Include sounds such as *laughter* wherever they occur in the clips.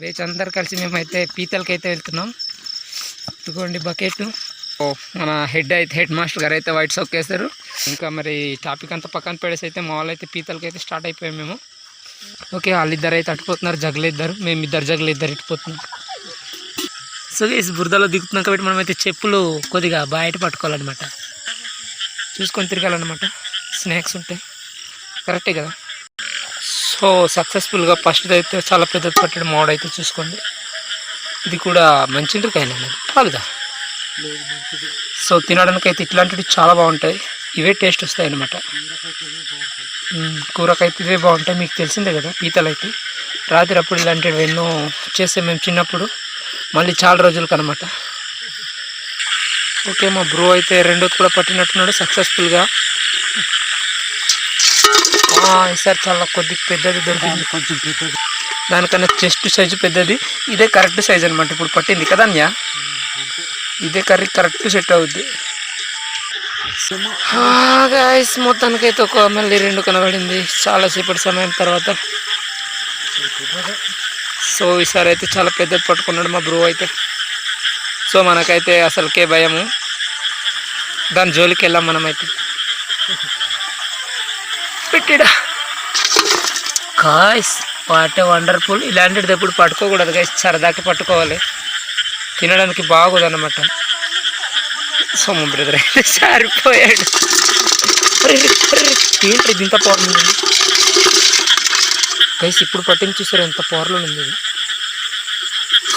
Beige అందరు కలిసి మేమైతే పీతలకైతే వెళ్తున్నాం. ఇదిగోండి బకెట్. ఓ మన హెడ్ అయితే హెడ్ మాస్టర్ గారు అయితే వైట్ సోక్ వేస్తారు ఇంకా మరి టాపిక్ అంతా పక్కన పెడేసి అయితే మా వాళ్ళు అయితే పీతలకి అయితే స్టార్ట్ అయిపోయాం మేము. ఓకే వాళ్ళిద్దరు అయితే అట్టుపోతున్నారు జగలు ఇద్దరు మేము ఇద్దరు జగలు ఇద్దరు ఇట్టుపోతున్నాం సో ఈ బురదలో దిగుతున్నాక పెట్టి మనమైతే చెప్పులు కొద్దిగా బయట పట్టుకోవాలన్నమాట. చూసుకొని తిరగాలన్నమాట. స్నాక్స్ ఉంటాయి కరెక్టే కదా? సో సక్సెస్ఫుల్గా ఫస్ట్ అయితే చాలా పెద్దది పట్టడం మోడ్ అయితే చూసుకోండి. ఇది కూడా మంచి ఇంటికైనా పాలుదా? సో తినడానికి అయితే ఇట్లాంటివి చాలా బాగుంటాయి. ఇవే టేస్ట్ వస్తాయి అన్నమాట కూరకైతే ఇవే బాగుంటాయి. మీకు తెలిసిందే కదా పీతలు అయితే రాత్రి అప్పుడు ఇలాంటివి ఎన్నో చేస్తే మేము చిన్నప్పుడు మళ్ళీ చాలా రోజులకు అనమాట ఓకే మా బ్రో అయితే రెండోది కూడా పట్టినట్టున్నాడు. సక్సెస్ఫుల్గా ఈసారి చాలా కొద్ది పెద్దది దొరికింది. కొంచెం పెద్దది. దానికన్నా చెస్ట్ సైజు పెద్దది. ఇదే కరెక్ట్ సైజ్ అనమాట ఇప్పుడు పట్టింది కదా అన్యా? ఇదే కర్రీ కరెక్ట్ సెట్ అవుద్ది. గాయస్ మొత్తానికైతే ఒక మళ్ళీ రెండు కనబడింది. చాలాసేపటి సమయం తర్వాత. సో ఈసారి అయితే చాలా పెద్దది పట్టుకున్నాడు మా బ్రో అయితే. సో మనకైతే అసలుకే భయము. దాని జోలికి వెళ్ళాం మనమైతే. పెట్టిడా? గాయస్ వాట్ వండర్ఫుల్ ఇలాంటిది ఎప్పుడు పట్టుకోకూడదు గైస్ సరదాకి పట్టుకోవాలి. తినడానికి బాగోదు అనమాట బ్రదర్ అయితే సారిపోయాడు ఏంటి ఇది ఇంత పవర్లు ఉంది గైస్ ఇప్పుడు పట్టింది చూసారు? ఎంత పవర్లో ఉంది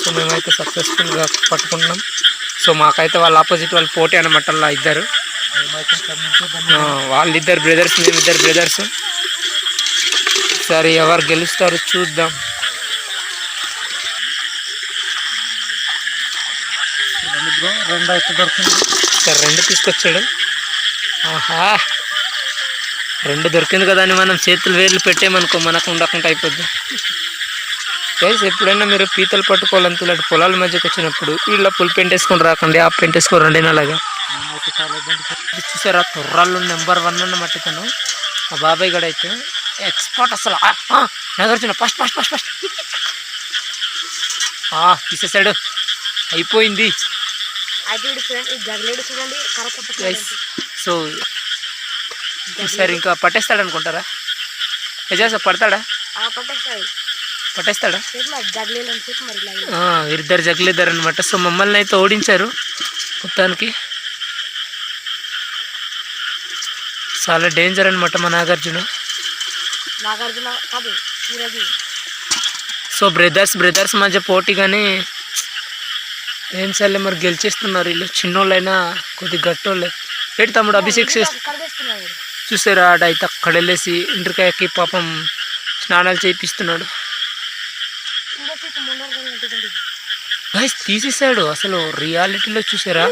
సో మేమైతే సక్సెస్ఫుల్గా పట్టుకున్నాం. సో మాకైతే వాళ్ళ ఆపోజిట్ వాళ్ళు పోటీ అనమాట ఇద్దరు. వాళ్ళిద్దరు బ్రదర్స్ మేమిద్దరు బ్రదర్స్. సరే ఎవరు గెలుస్తారో చూద్దాం. రెండు అయితే దొరికింది సరే రెండు తీసుకొచ్చాడు. ఆహా. రెండు దొరికింది కదా అని మనం చేతులు వేర్లు పెట్టేమనుకో మనకు ఉండకుండా అయిపోద్ది. గైస్ ఎప్పుడైనా మీరు పీతలు పట్టుకోవాలంటే ఇలాంటి పొలాల మధ్యకి వచ్చినప్పుడు వీళ్ళ పుల్ పెయింట్ వేసుకొని రాకండి ఆ పెయింట్ వేసుకొని రండి అలాగా. చూసారా? తొర్రాళ్ళు నెంబర్ వన్ అన్నమాట ఇతను మా బాబాయ్ గడ అయితే ఎక్స్పర్ట్ అసలు Nagarjuna first first first first తీసేసాడు. అయిపోయింది. సో ఈసారి ఇంకా పట్టేస్తాడు అనుకుంటారా? యజాస పడతాడా? పట్టేస్తాయి పట్టేస్తాడా ఇద్దరు జగలిద్దరు అనమాట సో మమ్మల్ని అయితే ఓడించారు మొత్తానికి. చాలా డేంజర్ అనమాట మా నాగార్జున. నాగార్జున కాదు సో బ్రదర్స్ బ్రదర్స్ మధ్య పోటీ కానీ ఏం సర్లే మరి గెలిచేస్తున్నారు వీళ్ళు. చిన్నోళ్ళైనా కొద్ది గట్టోళ్ళే. ఏంటి తమ్ముడు అభిషేక్ చూసారా ఆడైతే అక్కడ వెళ్ళేసి ఇంటికాయకి పాపం స్నానాలు చేయిస్తున్నాడు గైస్ తీసేసాడు అసలు రియాలిటీలో చూసారా?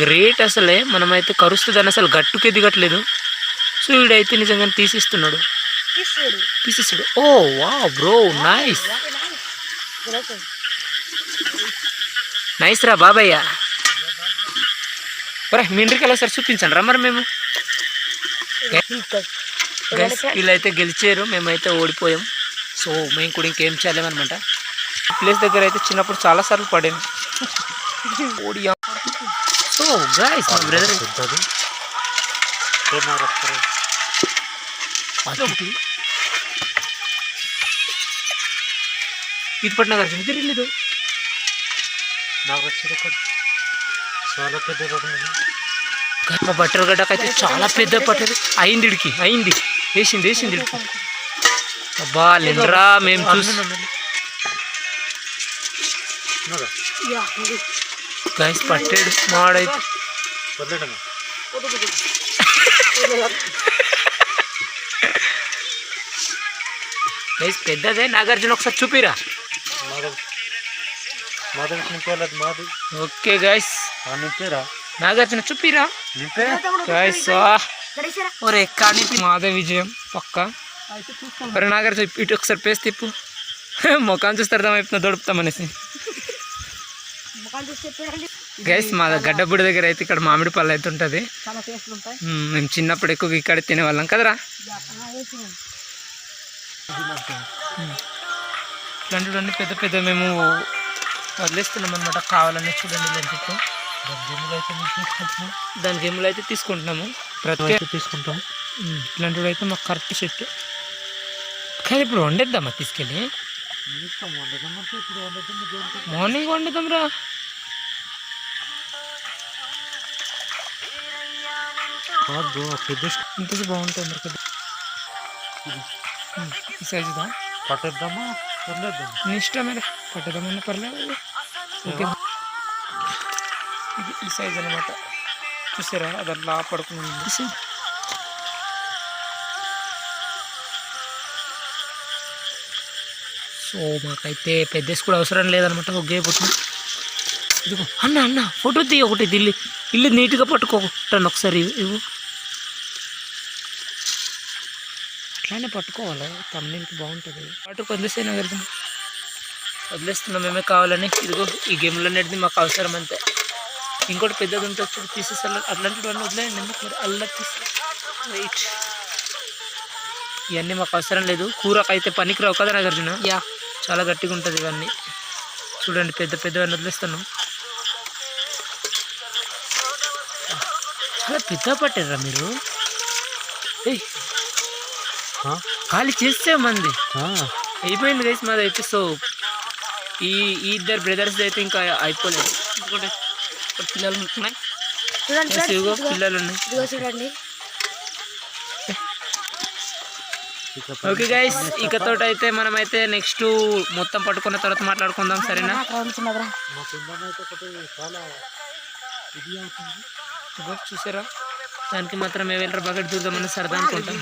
గ్రేట్ అసలే. మనమైతే కరుస్తుందని అసలు గట్టుకే దిగట్లేదు సో వీడైతే నిజంగా తీసిస్తున్నాడు. తీసేసాడు. ఓ వా బ్రో నైస్ నైస్ రా బాబయ్య ఒరే మీ ఇంటికి వెళ్ళి ఒకసారి చూపించండి రా మరి మేము. *laughs* వీళ్ళైతే గెలిచారు. మేమైతే ఓడిపోయాం. సో మేము కూడా ఇంకేం చేయలేమన్నమాట. ప్లేస్ దగ్గర అయితే చిన్నప్పుడు చాలా సార్లు పడాను ఓడియా సో గైస్ మా బ్రదర్ పెద్దది ఏమో వస్తారు ఇది పట్టిన గారు నాకు చాలా పెద్ద పడింది మా బట్టల గడ్డకైతే చాలా పెద్ద పట్టదు అయింది ఇడికి అయింది. వేసింది వేసింది అబ్బా లేండ్రా మేము చూసి గైస్ పట్టాడు మాడైతే వదిలేడమ్మా గైస్ పెద్దదే నాగార్జున ఒకసారి చూపిరా మాధవ్ మాధవ్ నింపేయాలి మాది ఓకే గైస్ ఆ నింపేరా నాగార్జున చూపిరా నింపే గైస్ ఒరే కానీ మాదే విజయం పక్క ఒరే నాగార్జున ఇటు ఒకసారి పేసి తిప్పు ముఖాన్ని చూస్తే అర్థమైపోతున్నా దొడుపుతామనేసి ముఖాలు చూసి చెప్పారండి గైస్ మా గడ్డబుడి దగ్గర అయితే ఇక్కడ మామిడి పళ్ళు అయితే ఉంటుంది. చాలా టేస్ట్లు ఉంటాయి. మ్మ్, చిన్నప్పుడు ఎక్కువగా ఇక్కడ తినేవాళ్ళం కదరా? ఇట్లాంటివన్నీ పెద్ద పెద్ద మేము వదిలేస్తున్నాం అనమాట కావాలని చూడండి మేము తీసుకుంటున్నాం దాని గేమ్లో అయితే తీసుకుంటున్నాము. ప్రతి తీసుకుంటాం. ఇట్లాంటివి అయితే మాకు కరెక్ట్ సెట్. కానీ ఇప్పుడు వండేద్దామా తీసుకెళ్ళి? మార్నింగ్ వండుదాం రా కాదు బ్రో పెద్ద ఇంతది బాగుంటుంది మరి కదా ఈ సైజుదా పట్టేద్దామా? వదిలేద్దాం నీ ఇష్టమే పట్టదామన్నా పర్లేదు. ఓకే. ఇది ఈ సైజ్ అనమాట చూసారా? అది అలా పడుకుని సో మాకైతే పెద్ద కూడా అవసరం లేదనమాట ఒకే పుట్టిన ఇదిగో అన్న అన్న ఫోటో తీ ఒకటి ఇల్లు ఇల్లు నీట్గా పట్టుకోకుంటాను ఒకసారి ఇవ్వు- అట్లానే పట్టుకోవాలి. తమ్మునికి బాగుంటుంది. వాటికి వదిలేసే నగరం వదిలేస్తున్నాం మేమే కావాలని. ఇదిగో ఈ గేమ్లో అనేది మాకు అవసరం అంతే. ఇంకోటి పెద్దది ఉంటుంది చూడు పీసెస్ అల్ల అట్లాంటివన్నీ వదిలేయండి. మరి? అల్ల రైట్ ఇవన్నీ మాకు అవసరం లేదు. కూరకు అయితే పనికి రావు కదా నాగార్జున? యా. చాలా గట్టిగా ఉంటుంది ఇవన్నీ. చూడండి పెద్ద పెద్దవన్నీ వదిలేస్తున్నాం. చాలా పెద్ద పట్టారా మీరు? ఏయ్? ఖాళీ చేస్తే మంది ఆ, అయిపోయింది గైస్ మాది అయితే సో ఈ ఈ ఇద్దరు బ్రదర్స్ అయితే ఇంకా అయిపోలేదు. పిల్లలు ఉంటున్నాయి. చూడండి ఉన్నాయి. చూడండి. ఇక ఓకే గైస్ ఇకతో అయితే మనం అయితే నెక్స్ట్ మొత్తం పట్టుకున్న తర్వాత మాట్లాడుకుందాం సరేనా? చూసారా? దానికి మాత్రం వెళ్ళరా బకెట్ దూరదామని సరదా అనుకుంటాం.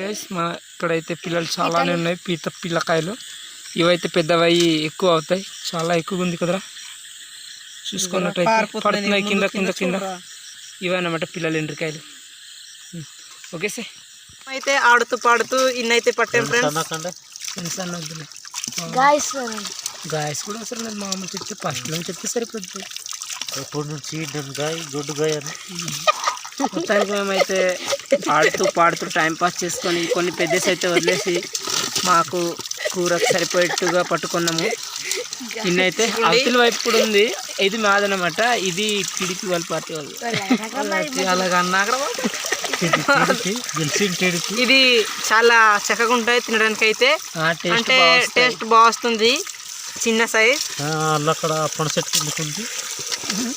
గైస్ మా ఇక్కడైతే పిల్లలు చాలానే ఉన్నాయి. పీత పిల్లకాయలు. ఇవైతే పెద్దవయ్యి ఎక్కువ అవుతాయి. చాలా ఎక్కువ ఉంది కదరా. చూసుకున్నట్టయితే పడుతున్నాయి కింద కింద కింద ఇవన్నమాట పిల్లల ఎండ్రికాయలు. ఓకే సార్ అయితే ఆడుతూ పాడుతూ ఇన్నైతే పట్టాం ఫ్రెండ్స్. గాయస్ కూడా అవసరం లేదు. మామూలు చెప్తే ఫస్ట్లో చెప్తే సరిపోద్ది. ఎప్పటి నుంచి గాయ్ గుడ్ గాయ్ అని? మొత్తానికి మేమైతే ఆడుతూ పాడుతూ టైం పాస్ చేసుకొని కొన్ని పెద్దస్ అయితే వదిలేసి మాకు కూరకు సరిపోయేట్టుగా పట్టుకున్నాము. ఇన్నైతే అవతల వైపు కూడా ఉంది. ఇది మాదనమాట. ఇది టీడీపీ వాళ్ళ పార్టీ వాళ్ళు అలాగ అన్నాక టీడీపీ గెలిచిన టీడీపీ. ఇది చాలా చక్కగా ఉంటాయి తినడానికి అయితే అంటే టేస్ట్ బాగా వస్తుంది. చిన్న సైజ్ అక్కడ పనసెట్ కిందకుంది.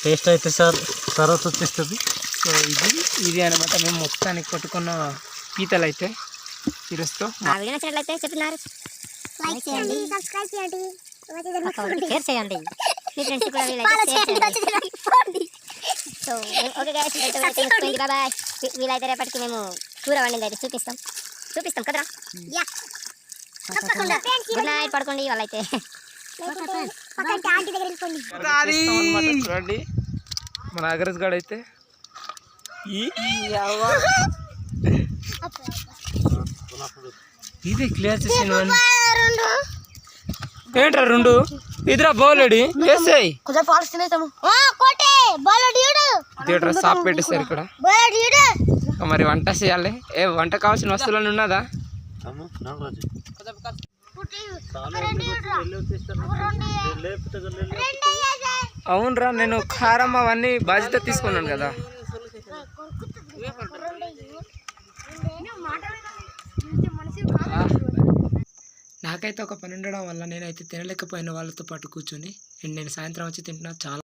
టేస్ట్ అయితే సార్ తర్వాత వచ్చేస్తుంది. సో ఇది ఇది అనమాట మేము మొత్తానికి పట్టుకున్న పీతలు అయితే ఈరోజుతో ఆ వీడియో నచ్చినట్లయితే చెప్తున్నారు లైక్ చేయండి. సబ్స్క్రైబ్ చేయండి. షేర్ చేయండి. మీ ఫ్రెండ్స్ కూడా వీలైతే సో ఓకే రేపటికి మేము కూర వండింది అయితే చూపిస్తాం. చూపిస్తాం కదరా? గుడ్ నైట్ పడుకోండి వాళ్ళైతే. చూడండి. మన అగరజ్ గాడు అయితే ఇది క్లియర్ చేసిన ఏంట్రా రెండు? ఇదిరా బౌలడి వేసేయి కొంచెం ఫాల్స్ తినేస్తాము థియేటర్ షాప్ పెట్టేశారు ఇక్కడ. ఇంకా మరి వంట చేయాలి? ఏ వంట కావాల్సిన వస్తువులను ఉన్నదా? అవునరా నేను కారం అవన్నీ బాధ్యత తీసుకున్నాను కదా. నాకైతే ఒక పని ఉండడం వల్ల నేనైతే తినలేకపోయిన వాళ్ళతో పాటు కూర్చొని అండ్ నేను సాయంత్రం వచ్చి తింటున్నా చాలా